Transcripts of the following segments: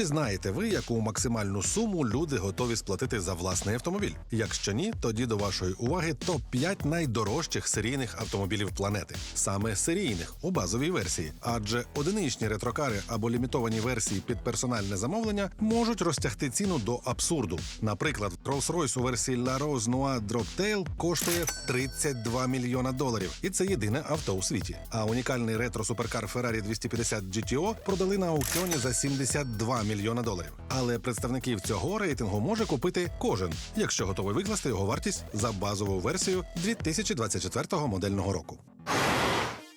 Чи знаєте ви, яку максимальну суму люди готові сплатити за власний автомобіль? Якщо ні, тоді до вашої уваги топ 5 найдорожчих серійних автомобілів планети, саме серійних у базовій версії, адже одиничні ретрокари або лімітовані версії під персональне замовлення можуть розтягти ціну до абсурду. Наприклад, Rolls-Royce у версії La Rose Noir Droptail коштує 32 мільйона доларів, і це єдине авто у світі. А унікальний ретро-суперкар Ferrari 250 GTO продали на аукціоні за 72 мільйона доларів. Але представників цього рейтингу може купити кожен, якщо готовий викласти його вартість за базову версію 2024 модельного року.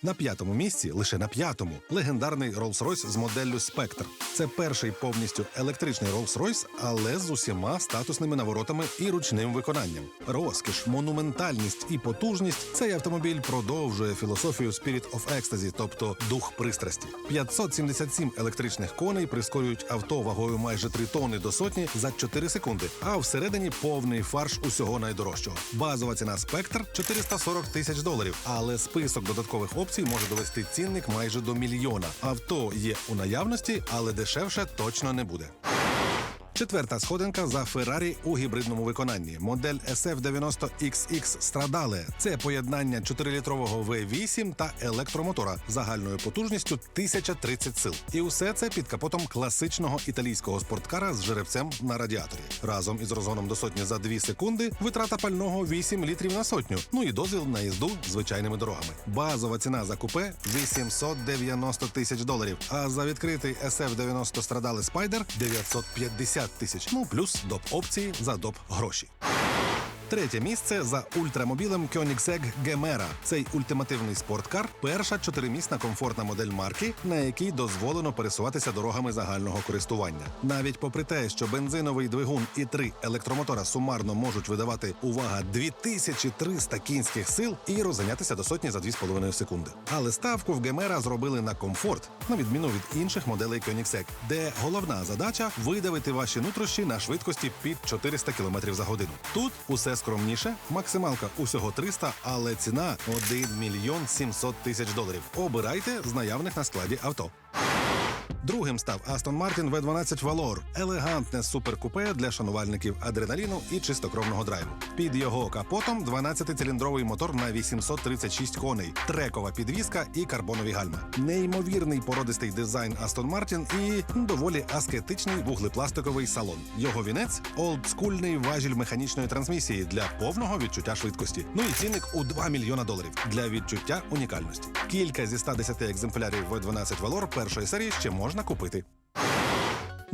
На п'ятому місці, лише на п'ятому, легендарний Rolls-Royce з моделлю Spectre. Це перший повністю електричний Rolls-Royce, але з усіма статусними наворотами і ручним виконанням. Розкіш, монументальність і потужність. Цей автомобіль продовжує філософію Spirit of Ecstasy, тобто дух пристрасті. 577 електричних коней прискорюють авто вагою майже 3 тонни до сотні за 4 секунди. А всередині повний фарш усього найдорожчого. Базова ціна Spectre – 440 тисяч доларів, але список додаткових опцій може довести цінник майже до мільйона. Авто є у наявності, але дешевше точно не буде. Четверта сходинка за Феррарі у гібридному виконанні. Модель SF90XX Stradale. Це поєднання 4-літрового V8 та електромотора загальною потужністю 1030 сил. І усе це під капотом класичного італійського спорткара з жеребцем на радіаторі. Разом із розгоном до сотні за 2 секунди витрата пального 8 літрів на сотню. Ну і дозвіл на їзду звичайними дорогами. Базова ціна за купе 890 тисяч доларів. А за відкритий SF90 Stradale Spider 950 тисяч. Ну плюс доп опції за доп гроші. Третє місце за ультрамобілем Koenigsegg Gemera. Цей ультимативний спорткар перша чотиримісна комфортна модель марки, на якій дозволено пересуватися дорогами загального користування. Навіть попри те, що бензиновий двигун і три електромотора сумарно можуть видавати увага 2300 кінських сил і розганятися до сотні за 2,5 секунди. Але ставку в Gemera зробили на комфорт, на відміну від інших моделей Koenigsegg, де головна задача видавити ваші нутрощі на швидкості під 400 км за годину. Тут усе скромніше, максималка усього 300, але ціна 1 мільйон 700 тисяч доларів. Обирайте з наявних на складі авто. Другим став Aston Martin V12 Valor – елегантне суперкупе для шанувальників адреналіну і чистокровного драйву. Під його капотом 12-циліндровий мотор на 836 коней, трекова підвізка і карбонові гальма. Неймовірний породистий дизайн Aston Martin і доволі аскетичний вуглепластиковий салон. Його вінець олдскульний важіль механічної трансмісії для повного відчуття швидкості. Ну і цінник у 2 мільйона доларів для відчуття унікальності. Кілька зі 110 екземплярів V12 Valor першої серії ще можна купити.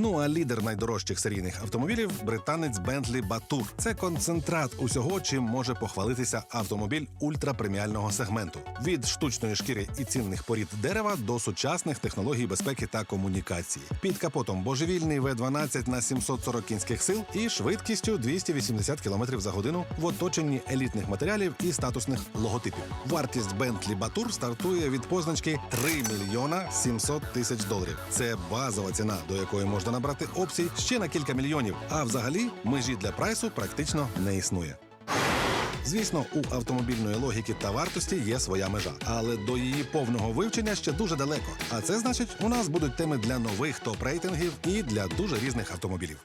Ну а лідер найдорожчих серійних автомобілів британець Bentley Batour. Це концентрат усього, чим може похвалитися автомобіль ультрапреміального сегменту від штучної шкіри і цінних порід дерева до сучасних технологій безпеки та комунікації. Під капотом божевільний V12 на 740 кінських сил і швидкістю 280 км за годину в оточенні елітних матеріалів і статусних логотипів. Вартість Bentley Batour стартує від позначки 3 мільйона 700 тисяч доларів. Це базова ціна, до якої можна набрати опцій ще на кілька мільйонів. А взагалі межі для прайсу практично не існує. Звісно, у автомобільної логіки та вартості є своя межа, але до її повного вивчення ще дуже далеко. А це значить, у нас будуть теми для нових топ-рейтингів і для дуже різних автомобілів.